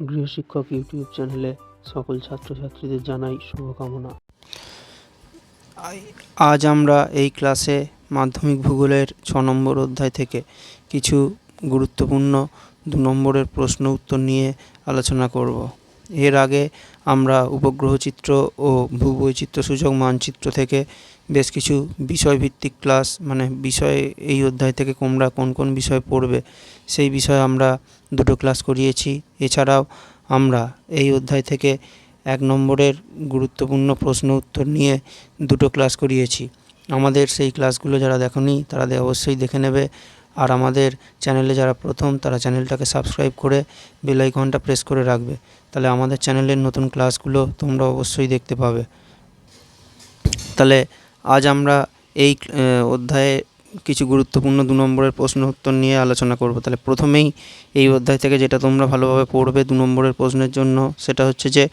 গৃহশিক্ষক YouTube চ্যানেলে সকল ছাত্রছাত্রীদের জানাই শুভকামনা। আজ আমরা এই ক্লাসে মাধ্যমিক ভূগোলের ছ নম্বর অধ্যায় থেকে কিছু গুরুত্বপূর্ণ দু নম্বরের প্রশ্ন উত্তর নিয়ে আলোচনা করব। এর আগে আমরা উপগ্রহ চিত্র ও ভূবৈচিত্র সূচক মানচিত্র থেকে বেশ কিছু বিষয়ভিত্তিক ক্লাস মানে বিষয় এই অধ্যায় থেকে তোমরা কোন কোন বিষয় পড়বে, সেই বিষয়ে আমরা দুটো ক্লাস করিয়েছি। এছাড়াও আমরা এই অধ্যায় থেকে এক নম্বরের গুরুত্বপূর্ণ প্রশ্ন উত্তর নিয়ে দুটো ক্লাস করিয়েছি। আমাদের সেই ক্লাসগুলো যারা দেখনি, তারা অবশ্যই দেখে নেবে। আর আমাদের চ্যানেলে যারা প্রথম, তারা চ্যানেলটাকে সাবস্ক্রাইব করে বেল আইকনটা প্রেস করে রাখবে। তাহলে আমাদের চ্যানেলের নতুন ক্লাসগুলো তোমরা অবশ্যই দেখতে পাবে। তাহলে আজ আমরা এই অধ্যায়ে কিছু গুরুত্বপূর্ণ দু নম্বরের প্রশ্ন উত্তর নিয়ে আলোচনা করব। তাহলে প্রথমেই এই অধ্যায় থেকে যেটা তোমরা ভালোভাবে পড়বে দু নম্বরের প্রশ্নের জন্য, সেটা হচ্ছে যে,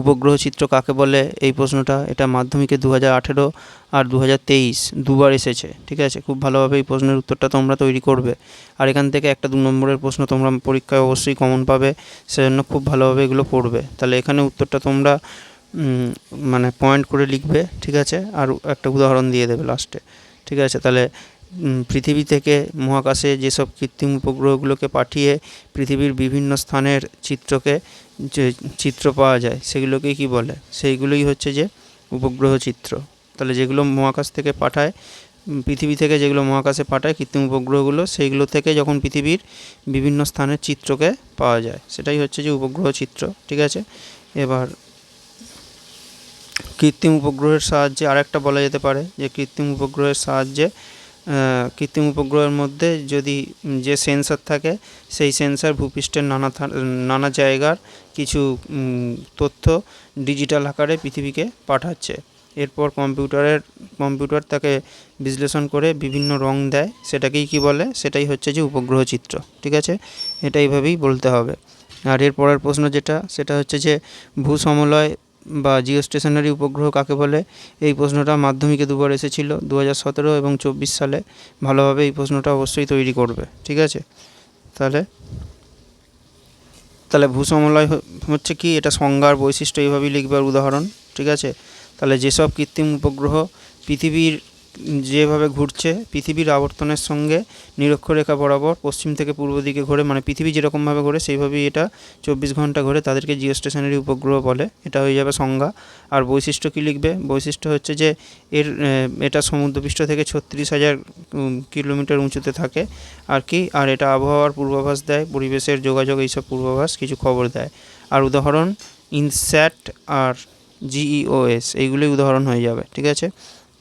উপগ্রহ চিত্র কাকে বলে? এই প্রশ্নটা এটা মাধ্যমিকে দু হাজার আঠেরো আর দু হাজার তেইশ দুবার এসেছে, ঠিক আছে? খুব ভালোভাবে এই প্রশ্নের উত্তরটা তোমরা তৈরি করবে। আর এখান থেকে একটা দু নম্বরের প্রশ্ন তোমরা পরীক্ষায় অবশ্যই কমন পাবে, সেজন্য খুব ভালোভাবে এগুলো পড়বে। তাহলে এখানে উত্তরটা তোমরা মানে পয়েন্ট করে লিখবে, ঠিক আছে? আর একটা উদাহরণ দিয়ে দেবে লাস্টে ঠিক আছে? তাহলে পৃথিবী থেকে মহাকাশে যেসব কৃত্রিম উপগ্রহগুলোকে পাঠিয়ে পৃথিবীর বিভিন্ন স্থানের চিত্রকে, যে চিত্র পাওয়া যায়, সেগুলোকে কি বলে? সেইগুলোই হচ্ছে যে উপগ্রহ চিত্র। তাহলে যেগুলো মহাকাশ থেকে পাঠায় পৃথিবী থেকে যেগুলো মহাকাশে পাঠায় কৃত্রিম উপগ্রহগুলো, সেইগুলো থেকে যখন পৃথিবীর বিভিন্ন স্থানের চিত্রকে পাওয়া যায়, সেটাই হচ্ছে যে উপগ্রহ চিত্র, ঠিক আছে? এবার, কৃত্রিম উপগ্রহের সাহায্যে আরেকটা বলা যেতে পারে, যে কৃত্রিম উপগ্রহের সাহায্যে কৃত্রিম উপগ্রহের মধ্যে যদি যে সেন্সর থাকে, সেই সেন্সর ভূপৃষ্ঠের নানা নানা জায়গার কিছু তথ্য ডিজিটাল আকারে পৃথিবীকে পাঠাচ্ছে। এরপর কম্পিউটারের, কম্পিউটার তাকে বিশ্লেষণ করে বিভিন্ন রং দেয়। সেটাকেই কি বলে? সেটাই হচ্ছে যে উপগ্রহ চিত্র। ঠিক আছে? এটা এইভাবেই বলতে হবে। আর এর পরের প্রশ্ন যেটা, সেটা হচ্ছে যে ভূসমলয় বা জিও স্টেশনারি উপগ্রহ কাকে বলে? এই প্রশ্নটা মাধ্যমিকে দুবার এসেছিল দু হাজার সতেরো এবং চব্বিশ সালে। ভালোভাবে এই প্রশ্নটা অবশ্যই তৈরি করবে, ঠিক আছে? তাহলে? তাহলে ভূসমলয় হচ্ছে কি? এটা সংজ্ঞার বৈশিষ্ট্য এইভাবেই লিখবার উদাহরণ, ঠিক আছে? তাহলে যেসব কৃত্রিম উপগ্রহ পৃথিবীর যেভাবে ঘুরছে, পৃথিবীর আবর্তনের সঙ্গে নিরক্ষরেখা বরাবর পশ্চিম থেকে পূর্ব দিকে ঘোরে মানে পৃথিবী যেরকমভাবে ঘোরে, সেইভাবেই এটা চব্বিশ ঘণ্টা ঘোরে। তাদেরকে জিও স্টেশনারি উপগ্রহ বলে, এটা হয়ে যাবে সংজ্ঞা। আর বৈশিষ্ট্য কী লিখবে? বৈশিষ্ট্য হচ্ছে যে এর এটা সমুদ্রপৃষ্ঠ থেকে ছত্রিশ হাজার কিলোমিটার উঁচুতে থাকে। আর কি? আর এটা আবহাওয়ার পূর্বাভাস দেয়, পরিবেশের যোগাযোগ, এইসব পূর্বাভাস কিছু খবর দেয়। আর উদাহরণ, ইনস্যাট আর জিইওএস, এইগুলোই উদাহরণ হয়ে যাবে, ঠিক আছে?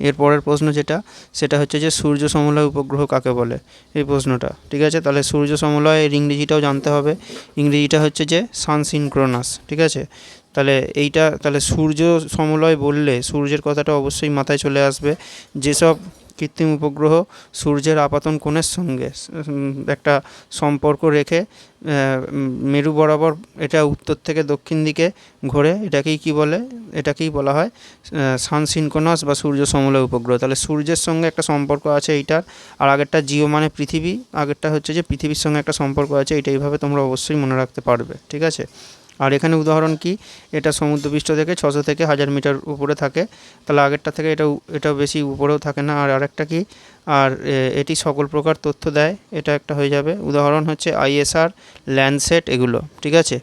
এর পরের প্রশ্ন যেটা, সেটা হচ্ছে যে সূর্য সমলয় উপগ্রহ কাকে বলে? এই প্রশ্নটা, ঠিক আছে? তাহলে সূর্য সমলয় ইংরেজিটাও জানতে হবে। ইংরেজিটা হচ্ছে যে সানসিনক্রোনাস ঠিক আছে? তাহলে এইটা, তাহলে সূর্য সমলয় বললে, সূর্যের কথাটা অবশ্যই মাথায় চলে আসবে। যেসব কৃত্রিম উপগ্রহ সূর্যের আপাতন কোণের সঙ্গে একটা সম্পর্ক রেখে মেরু বরাবর এটা উত্তর থেকে দক্ষিণ দিকে ঘোরে, এটাকেই কি বলে? এটাকেই বলা হয় সানসিনকোনাস বা সূর্য সমলয় উপগ্রহ। তাহলে সূর্যের সঙ্গে একটা সম্পর্ক আছে এইটার, আর আগেরটা জিও মানে পৃথিবী, আগেরটা হচ্ছে যে পৃথিবীর সঙ্গে একটা সম্পর্ক আছে, এটা এইভাবে তোমরা অবশ্যই মনে রাখতে পারবে, ঠিক আছে? আর এখানে উদাহরণ কি? এটা সমুদ্রপৃষ্ঠ থেকে ছশো থেকে হাজার মিটার উপরে থাকে। তাহলে আগেরটা থেকে এটা এটা বেশি উপরেও থাকে না। আর আরেকটা কি? আর এটি সকল প্রকার তথ্য দেয়। এটা একটা হয়ে যাবে। উদাহরণ হচ্ছে আইএসআর, ল্যান্ডসেট এগুলো, ঠিক আছে?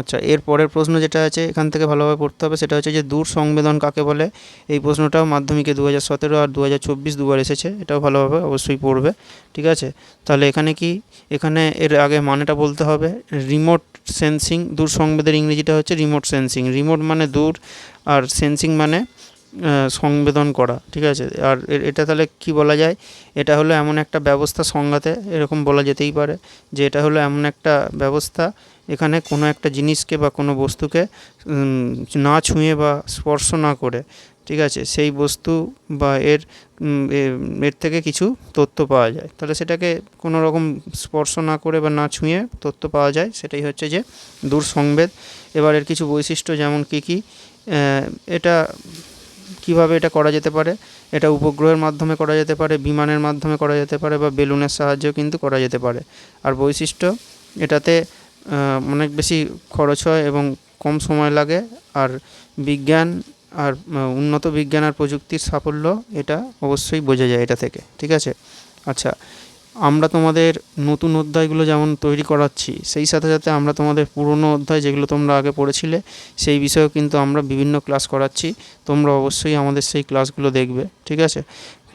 আচ্ছা এর পরের প্রশ্ন যেটা আছে, এখান থেকে ভালোভাবে পড়তে হবে, সেটা হচ্ছে যে দূর সংবেদন কাকে বলে? এই প্রশ্নটাও মাধ্যমিকে দু হাজার সতেরো আর দু হাজার চব্বিশ দুবার এসেছে, এটাও ভালোভাবে অবশ্যই পড়বে, ঠিক আছে? তাহলে এখানে কি? এখানে এর আগে মানেটা বলতে হবে রিমোট সেন্সিং দূর সংবেদের ইংরেজিটা হচ্ছে রিমোট সেন্সিং রিমোট মানে দূর আর সেন্সিং মানে সংবেদন করা, ঠিক আছে? আর এটা তাহলে কি বলা যায়? এটা হলো এমন একটা ব্যবস্থা সংজ্ঞাতে, এরকম বলা যেতেই পারে, যে এটা হলো এমন একটা ব্যবস্থা এখানে কোনো একটা জিনিসকে বা কোনো বস্তুকে না ছুঁয়ে বা স্পর্শ না করে, ঠিক আছে? সেই বস্তু বা এর এর থেকে কিছু তথ্য পাওয়া যায়। তাহলে সেটাকে কোনো রকম স্পর্শ না করে বা না ছুঁয়ে তথ্য পাওয়া যায়, সেটাই হচ্ছে যে দূর সংবেদ। এবার এর কিছু বৈশিষ্ট্য যেমন কী কী এটা কীভাবে এটা করা যেতে পারে? এটা উপগ্রহের মাধ্যমে করা যেতে পারে, বিমানের মাধ্যমে করা যেতে পারে বা বেলুনের সাহায্যেও কিন্তু করা যেতে পারে। আর বৈশিষ্ট্য, এটাতে অনেক বেশি খরচ হয় এবং কম সময় লাগে। আর বিজ্ঞান আর উন্নত বিজ্ঞান আর প্রযুক্তির সাফল্য এটা অবশ্যই বোঝা যায় এটা থেকে, ঠিক আছে? আচ্ছা আমরা তোমাদের নতুন অধ্যায়গুলো যেমন তৈরি করাচ্ছি, সেই সাথে সাথে আমরা তোমাদের পুরনো অধ্যায় যেগুলো তোমরা আগে পড়েছিলে, সেই বিষয়েও কিন্তু আমরা বিভিন্ন ক্লাস করাচ্ছি। তোমরা অবশ্যই আমাদের সেই ক্লাসগুলো দেখবে, ঠিক আছে?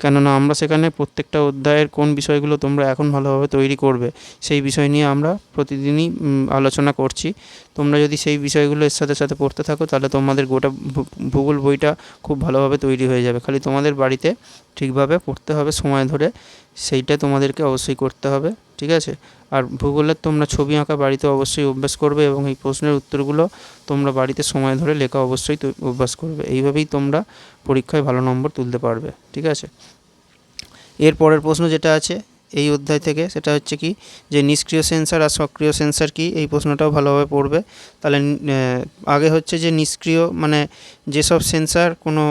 কেননা আমরা সেখানে প্রত্যেকটা অধ্যায়ের কোন বিষয়গুলো তোমরা এখন ভালোভাবে তৈরি করবে, সেই বিষয় নিয়ে আমরা প্রতিদিনই আলোচনা করছি। তোমরা যদি সেই বিষয়গুলো এর সাথে সাথে পড়তে থাকো, তাহলে তোমাদের গোটা ভূগোল বইটা খুব ভালোভাবে তৈরি হয়ে যাবে। খালি তোমাদের বাড়িতে ঠিকভাবে পড়তে হবে সময় ধরে, সেইটা তোমাদেরকে অবশ্যই করতে হবে। ঠিক আছে? আর ভূগোলের তোমরা ছবি আঁকা বাড়িতে অবশ্যই অভ্যাস করবে এবং এই প্রশ্নের উত্তরগুলো তোমরা বাড়িতে সময় ধরে লেখা অবশ্যই অভ্যাস করবে। এইভাবেই তোমরা পরীক্ষায় ভালো নম্বর তুলতে পারবে, ঠিক আছে? এর পরের প্রশ্ন যেটা আছে এই অধ্যায় থেকে, সেটা হচ্ছে কি যে নিষ্ক্রিয় সেন্সার আর সক্রিয় সেন্সার কি? এই প্রশ্নটাও ভালোভাবে পড়বে। তাহলে আগে হচ্ছে যে নিষ্ক্রিয় মানে যেসব সেন্সার কোনো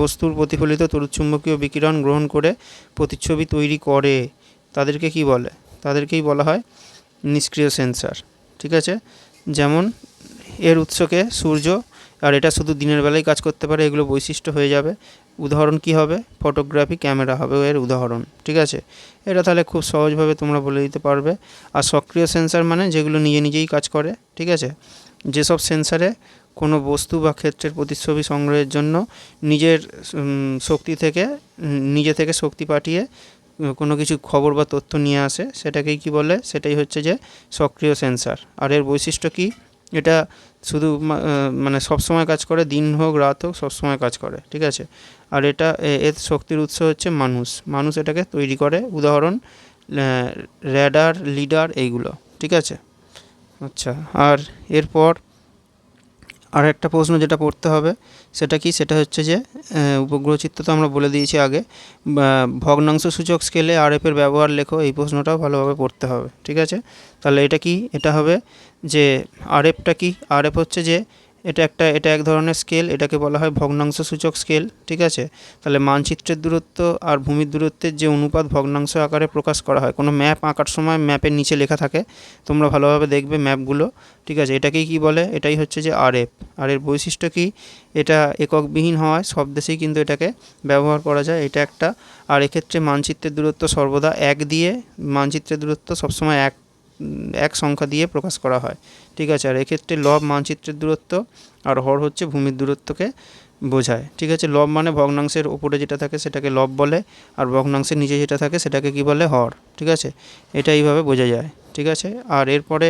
বস্তুর প্রতিফলিত তড়িৎচুম্বকীয় বিকিরণ গ্রহণ করে প্রতিচ্ছবি তৈরি করে তাদেরকে কি বলে? তাদেরকেই বলা হয় নিষ্ক্রিয় সেন্সার ঠিক আছে? যেমন এর উৎসকে সূর্য আর এটা শুধু দিনের বেলায় কাজ করতে পারে, এগুলো বৈশিষ্ট্য হয়ে যাবে। উদাহরণ কি হবে? ফটোগ্রাফি ক্যামেরা হবে এর উদাহরণ, ঠিক আছে? এটা তাহলে খুব সহজভাবে তোমরা বলে দিতে পারবে। আর সক্রিয় সেন্সার মানে যেগুলো নিজে নিজেই কাজ করে, ঠিক আছে? যেসব সেন্সারে কোনো বস্তু বা ক্ষেত্রের প্রতিচ্ছবি সংগ্রহের জন্য নিজের শক্তি থেকে নিজে থেকে শক্তি পাঠিয়ে কোনো কিছু খবর বা তথ্য নিয়ে আসে, সেটাকেই কি বলে? সেটাই হচ্ছে যে সক্রিয় সেন্সার আর এর বৈশিষ্ট্য কি? এটা শুধু মানে সবসময় কাজ করে, দিন হোক, রাত হোক, সবসময় কাজ করে, ঠিক আছে? আর এটা এর শক্তির উৎস হচ্ছে মানুষ। মানুষ এটাকে তৈরি করে, উদাহরণ র্যাডার লিডার এইগুলো, ঠিক আছে? আচ্ছা আর এরপর আর একটা প্রশ্ন যেটা পড়তে হবে, সেটা কি? সেটা হচ্ছে যে উপগ্রহ চিত্র তো আমরা বলে দিয়েছি আগে ভগ্নাংশ সূচক স্কেলে আরএফের ব্যবহার লেখো, এই প্রশ্নটাও ভালোভাবে পড়তে হবে, ঠিক আছে? তাহলে এটা কি? এটা হবে যে আরএফটা কি? আরএফ হচ্ছে যে এটা একটা, এটা এক ধরনের স্কেল এটাকে বলা হয় ভগ্নাংশ সূচক স্কেল ঠিক আছে? তাহলে মানচিত্রের দূরত্ব আর ভূমির দূরত্বের যে অনুপাত ভগ্নাংশ আকারে প্রকাশ করা হয়, কোনো ম্যাপ আঁকার সময় ম্যাপের নিচে লেখা থাকে, তোমরা ভালোভাবে দেখবে ম্যাপগুলো ঠিক আছে? এটাকেই কি বলে? এটাই হচ্ছে যে আরএফ আর এর বৈশিষ্ট্য কি? এটা এককবিহীন হওয়ায় সব দেশেই কিন্তু এটাকে ব্যবহার করা যায়। এটা একটা, আর এক্ষেত্রে মানচিত্রের দূরত্ব সর্বদা এক দিয়ে, মানচিত্রের দূরত্ব সবসময় এক এক সংখ্যা দিয়ে প্রকাশ করা হয়। ঠিক আছে, আর এক্ষেত্রে লব মানচিত্রের দূরত্ব আর হর হচ্ছে ভূমির দূরত্বকে বোঝায়। ঠিক আছে, লব মানে ভগ্নাংশের উপরে যেটা থাকে সেটাকে লব বলে আর ভগ্নাংশের নিচে যেটা থাকে সেটাকে কি বলে? হর। ঠিক আছে, এটা এইভাবে বোঝা যায়। ঠিক আছে, আর এরপরে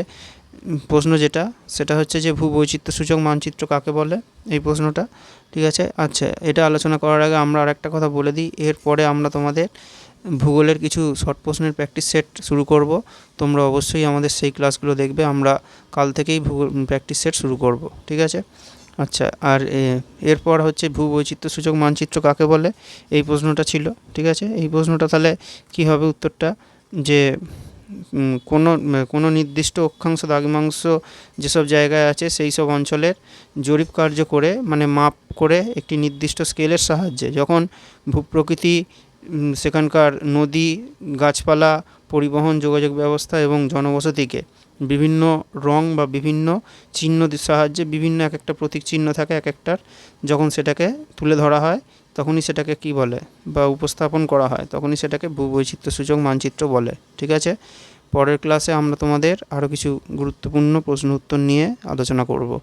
প্রশ্ন যেটা, সেটা হচ্ছে যে ভূবৈচিত্র্য সূচক মানচিত্র কাকে বলে? এই প্রশ্নটা। ঠিক আছে আচ্ছা এটা আলোচনা করার আগে আমরা আরেকটা কথা বলে দিই। এরপরে আমরা তোমাদের ভূগোলের কিছু শর্ট প্রশ্নের প্র্যাকটিস সেট শুরু করব। তোমরা অবশ্যই আমাদের সেই ক্লাসগুলো দেখবে, আমরা কাল থেকেই ভূগোল প্র্যাকটিস সেট শুরু করব, ঠিক আছে? আচ্ছা আর এরপর হচ্ছে ভূবৈচিত্র্য সূচক মানচিত্র কাকে বলে? এই প্রশ্নটা ছিল, ঠিক আছে? এই প্রশ্নটা তাহলে কি হবে উত্তরটা? যে কোনো কোনো নির্দিষ্ট অক্ষাংশ, দ্রাঘিমাংশ যেসব জায়গায় আছে, সেই সব অঞ্চলের জরিপ কার্য করে মানে মাপ করে একটি নির্দিষ্ট স্কেলের সাহায্যে, যখন ভূপ্রকৃতি সেখানকার নদী, গাছপালা, পরিবহন, যোগাযোগ ব্যবস্থা এবং জনবসতিকে বিভিন্ন রং বা বিভিন্ন চিহ্ন সাহায্যে বিভিন্ন এক একটা প্রতীক চিহ্ন থাকে এক একটার। যখন সেটাকে তুলে ধরা হয়, তখনই সেটাকে কি বলে বা উপস্থাপন করা হয়, তখনই সেটাকে ভূবৈচিত্র্য সূচক মানচিত্র বলে। ঠিক আছে? পরের ক্লাসে আমরা তোমাদের আরও কিছু গুরুত্বপূর্ণ প্রশ্ন উত্তর নিয়ে আলোচনা করব।